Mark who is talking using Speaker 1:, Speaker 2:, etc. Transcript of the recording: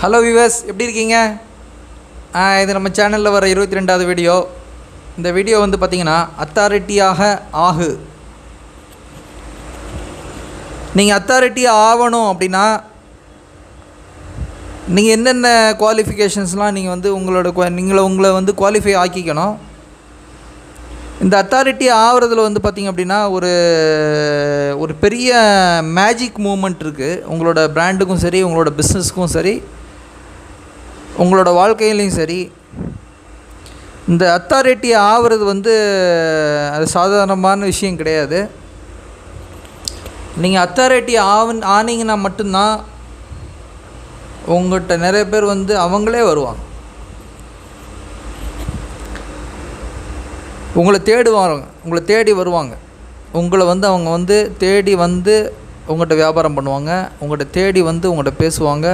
Speaker 1: Hello viewers எப்படி இருக்கீங்க? இது நம்ம சேனலில் வர இருபத்தி ரெண்டாவது வீடியோ இந்த வீடியோ வந்து பார்த்திங்கன்னா அத்தாரிட்டியாக ஆகு. நீங்கள் அத்தாரிட்டியாக ஆகணும் அப்படின்னா நீங்கள் என்னென்ன குவாலிஃபிகேஷன்ஸ்லாம் நீங்கள் வந்து உங்களோட நீங்களை உங்களை வந்து குவாலிஃபை ஆக்கிக்கணும். இந்த அத்தாரிட்டி ஆகிறதுல வந்து பார்த்திங்க அப்படின்னா ஒரு ஒரு பெரிய மேஜிக் மூமெண்ட் இருக்குது உங்களோட ப்ராண்டுக்கும் சரி உங்களோட பிஸ்னஸ்க்கும் சரி. உங்களோட வாழ்க்கையிலையும் சரி இந்த அத்தாரிட்டி ஆகிறது வந்து அது சாதாரணமான விஷயம் கிடையாது. நீங்கள் அத்தாரிட்டி ஆவன் ஆனீங்கன்னா மட்டும்தான் உங்கள்கிட்ட நிறைய பேர் வந்து அவங்களே வருவாங்க. உங்களை தேடுவாங்க உங்களை தேடி வருவாங்க. உங்களை வந்து அவங்க வந்து தேடி வந்து உங்கள்கிட்ட வியாபாரம் பண்ணுவாங்க உங்கள்கிட்ட தேடி வந்து உங்கள்கிட்ட பேசுவாங்க.